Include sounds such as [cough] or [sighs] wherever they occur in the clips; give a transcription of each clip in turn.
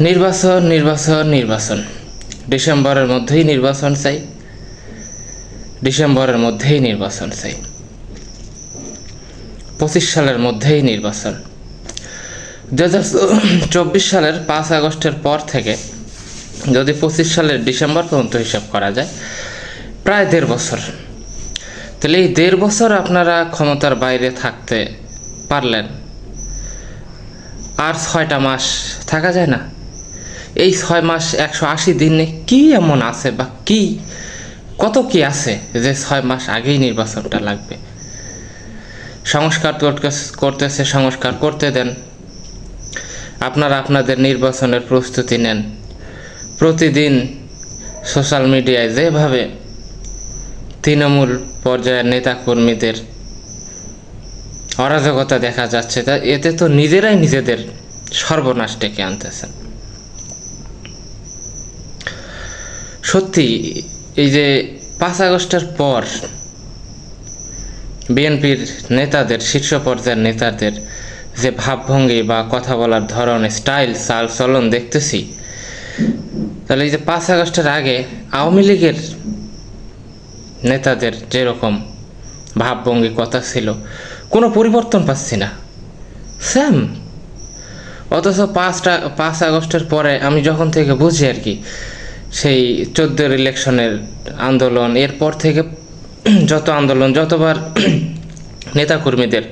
নির্বাচন নির্বাচন নির্বাচন। ডিসেম্বরের মধ্যেই নির্বাচন চাই। ডিসেম্বরের মধ্যেই নির্বাচন চাই। পঁচিশ সালের মধ্যেই নির্বাচন। দু চব্বিশ সালের পাঁচ আগস্টের পর থেকে যদি পঁচিশ সালের ডিসেম্বর পর্যন্ত হিসাব করা যায়, প্রায় দেড় বছর। তাহলে এই দেড় বছর আপনারা ক্ষমতার বাইরে থাকতে পারলেন। আর ছয়টা মাস থাকা যায় না। এই ছয় মাস একশো আশি দিনে কি এমন আছে বা কি, কত কি আছে যে ছয় মাস আগেই নির্বাচনটা লাগবে? সংস্কার করতেছে সংস্কার করতে দেন। আপনারা আপনাদের নির্বাচনের প্রস্তুতি নেন। প্রতিদিন সোশ্যাল মিডিয়ায় যেভাবে তৃণমূল পর্যায়ের নেতাকর্মীদের অরাজকতা দেখা যাচ্ছে, তা এতে তো নিজেরাই নিজেদের সর্বনাশ ডেকে আনতেছেন। সত্যি, এই যে পাঁচ আগস্টের পর বিএনপির নেতাদের, শীর্ষ পর্যায়ের নেতাদের যে ভাবভঙ্গি বা কথা বলার ধরন, স্টাইল, চাল, চলন দেখতেছি, তাহলে এই যে পাঁচ আগস্টের আগে আওয়ামী লীগের নেতাদের যেরকম ভাবভঙ্গি কথা ছিল, কোনো পরিবর্তন পাচ্ছি না। স্যাম, অথচ পাঁচটা, পাঁচ আগস্টের পরে আমি যখন থেকে বুঝি আর কি সেই চোদ্দোর ইলেকশনের আন্দোলন। এরপর থেকে [clears throat] যত আন্দোলন, যতবার [clears throat] নেতাকর্মীদের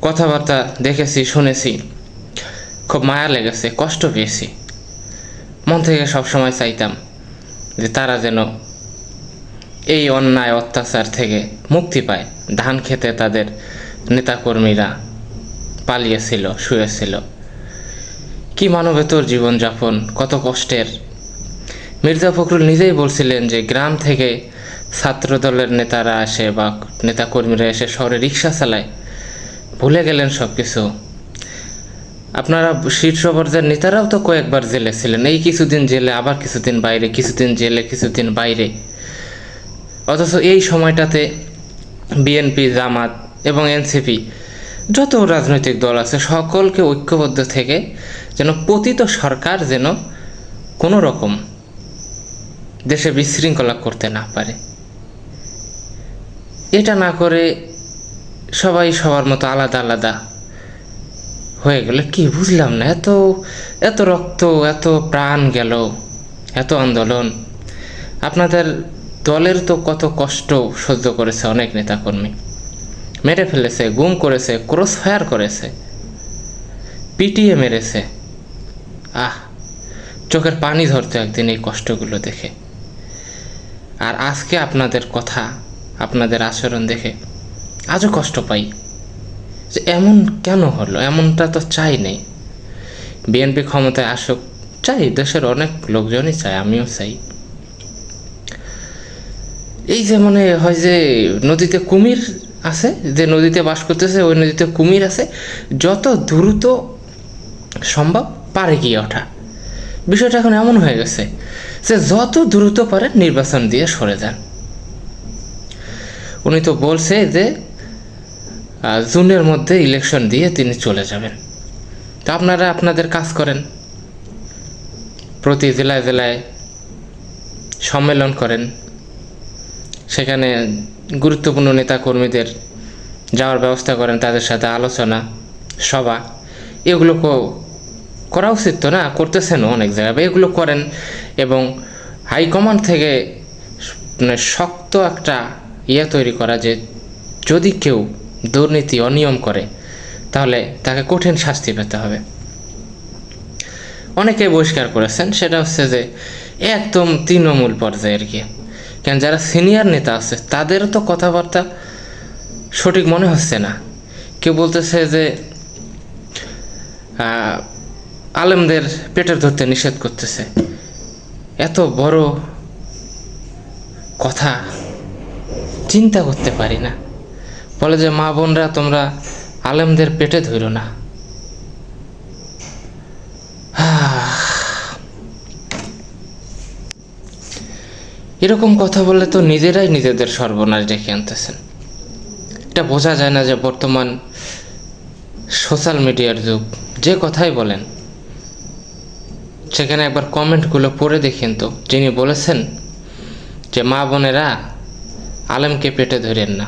কথাবার্তা দেখেছি, শুনেছি, খুব মায়া লেগেছে, কষ্ট পেয়েছি। মন থেকে সবসময় চাইতাম যে তারা যেন এই অন্যায়, অত্যাচার থেকে মুক্তি পায়। ধান খেতে তাদের নেতাকর্মীরা পালিয়েছিল, শুয়েছিল। কি মানবেতর জীবনযাপন, কত কষ্টের মির্জা ফখরুল নিজেই বলছিলেন যে গ্রাম থেকে ছাত্র দলের নেতারা আসে বা নেতাকর্মীরা এসে শহরে রিক্সা চালায়। ভুলে গেলেন সব কিছু আপনারা শীর্ষ পর্যায়ের নেতারাও তো কয়েকবার জেলে ছিলেন। এই কিছুদিন জেলে, আবার কিছুদিন বাইরে, কিছুদিন জেলে, কিছুদিন বাইরে। অথচ এই সময়টাতে বিএনপি, জামাত এবং এনসিপি যত রাজনৈতিক দল আছে, সকলকে ঐক্যবদ্ধ থেকে যেন পতিত সরকার যেন কোনো রকম দেশে বিশৃঙ্খলা করতে না পারে। এটা না করে সবাই সবার মতো আলাদা আলাদা হয়ে গেলে। কি বুঝলাম না, এত এত রক্ত, এত প্রাণ গেল, এত আন্দোলন। আপনাদের দলের তো কত কষ্ট সহ্য করেছে অনেক নেতাকর্মী। মেরে ফেলেছে, গুম করেছে ক্রস ফায়ার করেছে, পিটিয়ে মেরেছে। আহ, চোখের পানি ধরতো একদিন এই কষ্টগুলো দেখে। আর আজকে আপনাদের কথা, আপনাদের আচরণ দেখে আজও কষ্ট পাই। যে এমন কেন হলো? এমনটা তো চাই নেই। বিএনপি ক্ষমতায় আসুক, চাই, দেশের অনেক লোকজনই চায়, আমিও চাই। এই যে মানে হয় যে নদীতে কুমির আছে, যে নদীতে বাস করতেছে, ওই নদীতে কুমির আছে, যত দ্রুত সম্ভব পারে গিয়ে ওঠা। বিষয়টা এখন এমন হয়ে গেছে যে যত দ্রুত পারে নির্বাচন দিয়ে সরে যান। উনি তো বলছে যে জুনের মধ্যে ইলেকশন দিয়ে তিনি চলে যাবেন। তো আপনারা আপনাদের কাজ করেন। প্রতি জেলায় জেলায় সম্মেলন করেন। সেখানে গুরুত্বপূর্ণ নেতাকর্মীদের যাওয়ার ব্যবস্থা করেন, তাদের সাথে আলোচনা, সভা এগুলো কো- করা উচিত তো না করতেছেনও অনেক জায়গায় এগুলো করেন এবং হাইকমান্ড থেকে মানে শক্ত একটা ইয়ে তৈরি করা যে যদি কেউ দুর্নীতি, অনিয়ম করে, তাহলে তাকে কঠিন শাস্তি পেতে হবে। অনেকে বহিষ্কার করেছেন, সেটা হচ্ছে যে একদম তৃণমূল পর্যায়ের গিয়ে কেন যারা সিনিয়র নেতা আছে, তাদেরও তো কথাবার্তা সঠিক মনে হচ্ছে না। কেউ বলতেছে যে আলেমদের পেটের ধরতে নিষেধ করতেছে। এত বড় কথা চিন্তা করতে পারি না। বলে যে, মা বোনরা, তোমরা আলেমদের পেটে ধরো না। [sighs] এরকম কথা বললে তো নিজেরাই নিজেদের সর্বনাশ ডেকে আনতেছেন। এটা বোঝা যায় না যে বর্তমান সোশ্যাল মিডিয়ার যুগ, যে কথাই বলেন সেখানে একবার কমেন্টগুলো পড়ে দেখেন তো। যিনি বলেছেন যে, মা বোনেরা আলেমকে পেটে ধরেন না।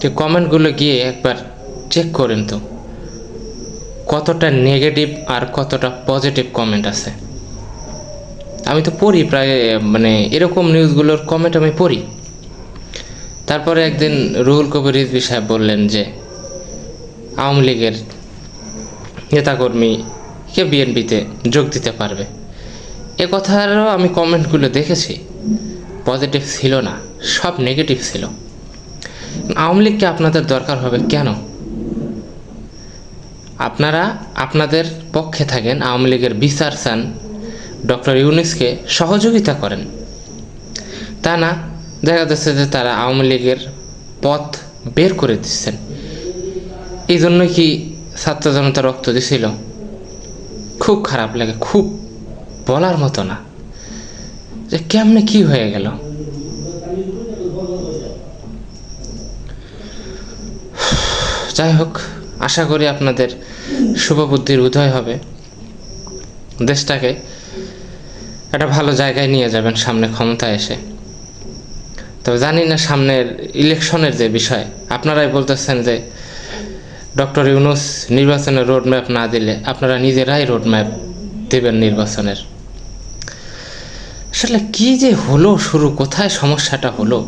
যে কমেন্টগুলো গিয়ে একবার চেক করেন তো। কতটা নেগেটিভ আর কতটা পজিটিভ কমেন্ট আছে। আমি তো পড়ি প্রায় মানে এরকম নিউজগুলোর কমেন্ট আমি পড়ি। তারপরে একদিন রুহুল কবির রিজভি সাহেব বললেন যে, আওয়ামী লীগের নেতাকর্মী কে বিএনপিতে যোগ দিতে পারবে। এ কথারও আমি কমেন্টগুলো দেখেছি। পজিটিভ ছিল না, সব নেগেটিভ ছিল। আওয়ামী লীগকে আপনাদের দরকার হবে কেন? আপনারা আপনাদের পক্ষে থাকেন, আওয়ামী লীগের বিচার চান, ডক্টর ইউনিসকে সহযোগিতা করেন। তা না, দেখা যাচ্ছে যে তারা আওয়ামী লীগের পথ বের করে দিচ্ছেন। এই জন্য কি ছাত্র জনতা রক্ত দিছিল? খুব খারাপ লাগে, খুব বলার মতো না। যে কেমনে কি হয়ে গেল? যাই হোক, আশা করি আপনাদের শুভবুদ্ধির উদয় হবে। দেশটাকে একটা ভালো জায়গায় নিয়ে যাবেন সামনে ক্ষমতা এসে। তবে জানি না সামনের ইলেকশনের যে বিষয়, আপনারাই বলতেছেন যে ডক্টর ইউনুস, নির্বাচনের রোড ম্যাপ না দিলে আপনারা নিজেরাই রোড ম্যাপ দেবেন নির্বাচনের। আসলে কি যে হলো শুরু, কোথায় সমস্যাটা হলো?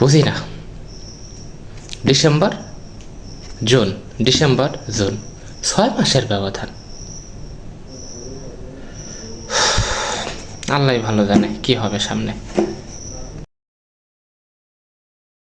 বুঝি না। ডিসেম্বর, জুন ডিসেম্বর, জুন, ছয় মাসের ব্যবধান। আল্লাহ ভালো জানে কি হবে সামনে।